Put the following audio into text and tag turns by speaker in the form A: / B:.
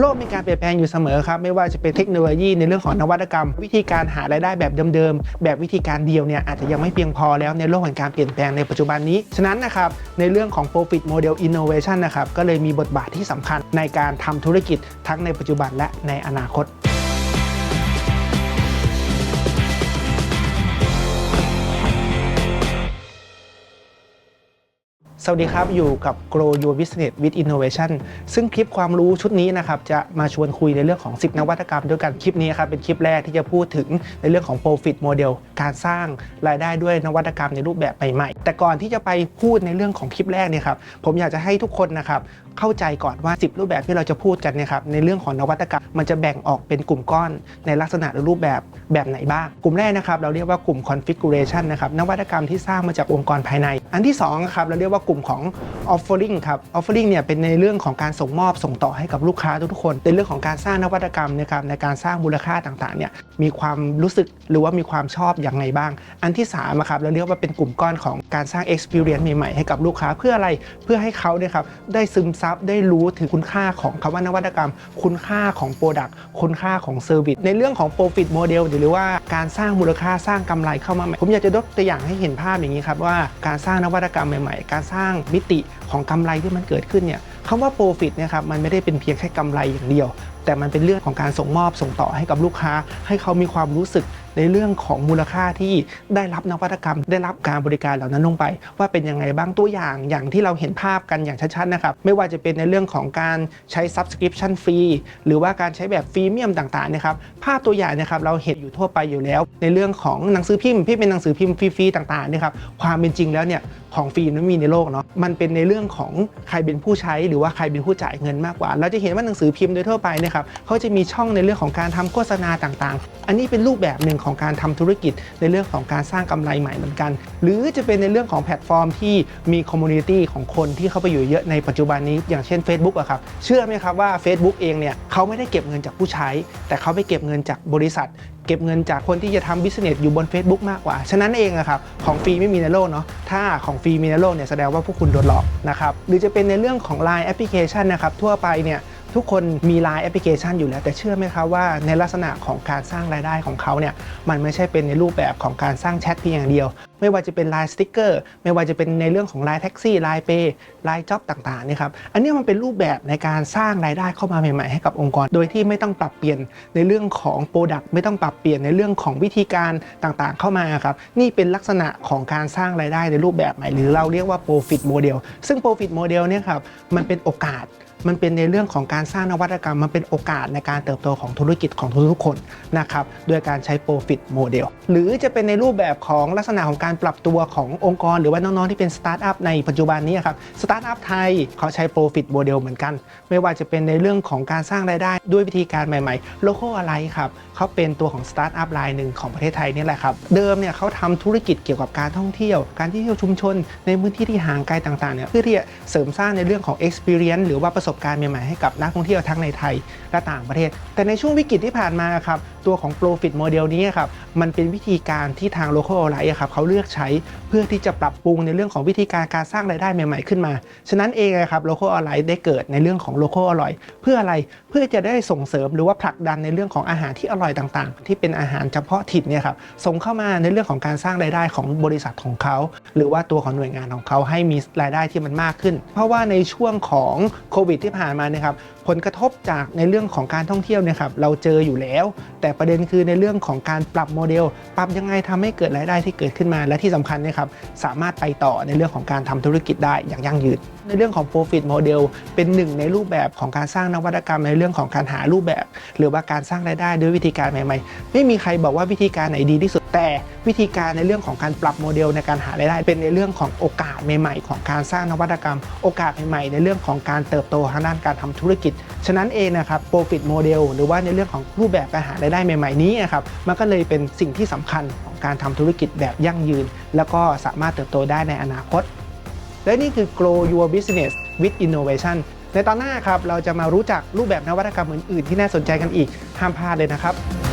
A: โลกมีการเปลี่ยนแปลงอยู่เสมอครับไม่ว่าจะเป็นเทคโนโลยีในเรื่องของนวัตกรรม วิธีการหารายได้แบบเดิมๆแบบวิธีการเดียวเนี่ยอาจจะยังไม่เพียงพอแล้วในโลกแห่งการเปลี่ยนแปลงในปัจจุบันนี้ ฉะนั้นนะครับในเรื่องของ profit model innovation นะครับก็เลยมีบทบาทที่สำคัญในการทำธุรกิจทั้งในปัจจุบันและในอนาคต สวัสดีครับ อยู่กับ Grow Your Business with Innovation ซึ่งคลิปความรู้ชุดนี้นะครับจะมาชวนคุยในเรื่องของ 10 นวัตกรรมด้วยกันคลิปนี้ครับเป็นคลิปแรกที่จะพูดถึงในเรื่องของ Profit Model การสร้างรายได้ด้วยนวัตกรรมในรูปแบบใหม่ๆแต่ก่อนที่จะไปพูดในเรื่องของคลิปแรกเนี่ยครับผมอยากจะให้ทุกคนนะครับ เข้าใจก่อนว่า 10 รูปแบบที่เราจะพูดกันเนี่ยครับในเรื่องของนวัตกรรมมันจะแบ่งออกเป็นกลุ่มก้อนในลักษณะหรือรูปแบบแบบไหนบ้าง กลุ่มแรกนะครับเราเรียกว่ากลุ่ม configuration นะครับนวัตกรรมที่สร้างมาจากองค์กรภายใน อันที่สองครับเราเรียกว่ากลุ่มของ offering ครับ offering เนี่ยเป็นในเรื่องของการส่งมอบส่งต่อให้กับลูกค้าทุกๆคนในเรื่องของการสร้างนวัตกรรมนะครับในการสร้างมูลค่าต่างๆเนี่ยมีความรู้สึกหรือว่ามีความชอบอย่างไรบ้าง อันที่3ามครับเราเรียกว่าเป็นกลุ่มก้อนของการสร้าง experience ใหม่ๆให้กับลูกค้าเพื่ออะไรเพื่อให้เขาเนี่ยครับได้ซึมซับได้รู้ถึงคุณค่าของคำว่านวัตกรรม คุณค่าของ Product คุณค่าของ Service ในเรื่องของ Profit Model หรือว่าการสร้างมูลค่าสร้างกำไรเข้ามาใหม่ ผมอยากจะยกตัวอย่างให้เห็นภาพอย่างนี้ครับว่าการสร้างนวัตกรรมใหม่ๆ การสร้างมิติของกำไรที่มันเกิดขึ้นเนี่ยคำว่า Profit เนี่ยครับมันไม่ได้เป็นเพียงแค่กำไรอย่างเดียว แต่มันเป็นเรื่องของการส่งมอบส่งต่อให้กับลูกค้า ให้เขามีความรู้สึก ในเรื่องของมูลค่าที่ได้รับนวัตกรรม ได้รับการบริการเหล่านั้นลงไป ว่าเป็นยังไงบ้างตัวอย่างอย่างที่เราเห็นภาพกันอย่างชัดๆนะครับไม่ว่าจะเป็นในเรื่องของการใช้ subscription ฟรีหรือว่าการใช้แบบฟรีเมียมต่างๆนะครับภาพตัวอย่างนะครับเราเห็นอยู่ทั่วไปอยู่แล้ว ในเรื่องของหนังสือพิมพ์ที่เป็นหนังสือพิมพ์ฟรีๆต่างๆนะครับความเป็นจริงแล้วเนี่ยของฟรีนั้นมีในโลกเนาะมันเป็นในเรื่องของใครเป็นผู้ใช้หรือว่าใครเป็นผู้จ่ายเงินมากกว่า เราจะเห็นว่าหนังสือพิมพ์โดยทั่วไปนะครับเขาจะมีช่องในเรื่องของการทำโฆษณาต่างๆ อันนี้เป็นรูปแบบหนึ่งของการทำธุรกิจ ในเรื่องของการสร้างกำไรใหม่เหมือนกัน หรือจะเป็นในเรื่องของแพลตฟอร์มที่มีคอมมูนิตี้ของคนที่เข้าไปอยู่เยอะในปัจจุบันนี้ อย่างเช่น Facebook อะครับเชื่อไหมครับว่า Facebook เองเนี่ยเขาไม่ได้เก็บเงินจากผู้ใช้ แต่เขาไปเก็บเงินจากบริษัทเก็บเงินจากคนที่จะทำบิสเนสอยู่บน Facebook มากกว่า ฉะนั้นเองอะครับ ของฟรีไม่มีในโลกเนาะ ถ้าของฟรีมีในโลกเนี่ยแสดงว่าพวกคุณโดนหลอกนะครับ หรือจะเป็นในเรื่องของ Line แอปพลิเคชันนะครับ ทั่วไปเนี่ย ทุกคนมี Line แอปพลิเคชันอยู่แล้ว แต่เชื่อไหมครับว่าในลักษณะของการสร้างรายได้ของเขาเนี่ยมันไม่ใช่เป็นในรูปแบบของการสร้างแชทเพียงอย่างเดียว ไม่ว่าจะเป็น Line สติ๊กเกอร์ไม่ว่าจะเป็นในเรื่องของ Line แท็กซี่ Line Pay Line Job ต่างๆนี่ครับอันนี้มันเป็นรูปแบบในการสร้างรายได้เข้ามาใหม่ๆให้กับองค์กร โดยที่ไม่ต้องปรับเปลี่ยนในเรื่องของ Product ไม่ต้องปรับเปลี่ยนในเรื่องของวิธีการต่างๆ เข้ามาครับนี่เป็นลักษณะของการสร้างรายได้ในรูปแบบใหม่ หรือเราเรียกว่า Profit Model ซึ่ง Profit Model เนี่ยครับมันเป็นโอกาส มันเป็นในเรื่องของการสร้างนวัตกรรม มันเป็นโอกาสในการเติบโตของธุรกิจของทุกๆคนนะครับด้วยการใช้ Profit Model หรือจะเป็นในรูปแบบของลักษณะของการปรับตัวขององค์กร หรือว่าน้องๆที่เป็นสตาร์ทอัพในปัจจุบันนี้ครับสตาร์ทอัพไทยเขาใช้ Profit Model เหมือนกัน ไม่ว่าจะเป็นในเรื่องของการสร้างรายได้ด้วยวิธีการใหม่ๆ Local อะไรครับเขาเป็นตัวของสตาร์ทอัพรายหนึ่งของประเทศไทยนี่แหละครับเดิมเนี่ยเขาทำธุรกิจเกี่ยวกับการท่องเที่ยว การที่เที่ยวชุมชน ในพื้นที่ที่ห่างไกลต่างๆเนี่ยเพื่อที่จะเสริมสร้างในเรื่องของ experience หรือว่าประสบการณ์ใหม่ๆให้กับนักท่องเที่ยวทั้งในไทยและต่างประเทศ แต่ในช่วงวิกฤตที่ผ่านมาครับตัวของ Profit Model นี้ครับมันเป็นวิธีการที่ทาง Local a l i ครับเขาเลือกใช้เพื่อที่จะปรับปรุงในเรื่องของวิธีการการสร้างรายได้ใหม่ๆขึ้นมา ฉะนั้นเองครับ Local a l i ได้เกิดในเรื่องของ Local อร่อยเพื่ออะไรเพื่อจะได้ส่งเสริมหรือว่าผลักดันในเรื่องของอาหารที่อร่อยต่างๆ ที่เป็นอาหารเฉพาะถิ่นเนี่ยครับส่งเข้ามาในเรื่องของการสร้างรายได้ของบริษัทของเขา หรือว่าตัวของหน่วยงานของเขาให้มีรายได้ที่มันมากขึ้น เพราะว่าในช่วงของโควิดที่ผ่านมาเนี่ยครับผลกระทบจากในเรื่องของการท่องเที่ยวเนี่ยครับเราเจออยู่แล้ว แต่ประเด็นคือในเรื่องของการปรับโมเดล ปรับยังไงทำให้เกิดรายได้ที่เกิดขึ้นมา และที่สำคัญนะครับสามารถไปต่อในเรื่องของการทำธุรกิจได้อย่างยั่งยืน ในเรื่องของ profit model เป็นหนึ่งในรูปแบบของการสร้างนวัตกรรมในเรื่องของการหารูปแบบ หรือว่าการสร้างรายได้ด้วยวิธีการใหม่ๆ ไม่มีใครบอกว่าวิธีการไหนดีที่สุด แต่วิธีการในเรื่องของการปรับโมเดลในการหารายได้ เป็นในเรื่องของโอกาสใหม่ๆ ของการสร้างนวัตกรรม โอกาสใหม่ๆในเรื่องของการเติบโตทางด้านการทำธุรกิจ ฉะนั้นเองนะครับ profit model หรือว่าในเรื่องของรูปแบบการหารายได้ใหม่ ๆ นี้นะครับมันก็เลยเป็นสิ่งที่สำคัญของการทำธุรกิจแบบยั่งยืน แล้วก็สามารถเติบโตได้ในอนาคต และนี่คือ grow your business with innovation ในตอนหน้าครับเราจะมารู้จักรูปแบบนวัตกรรมอื่นๆ ที่น่าสนใจกันอีกห้ามพลาดเลยนะครับ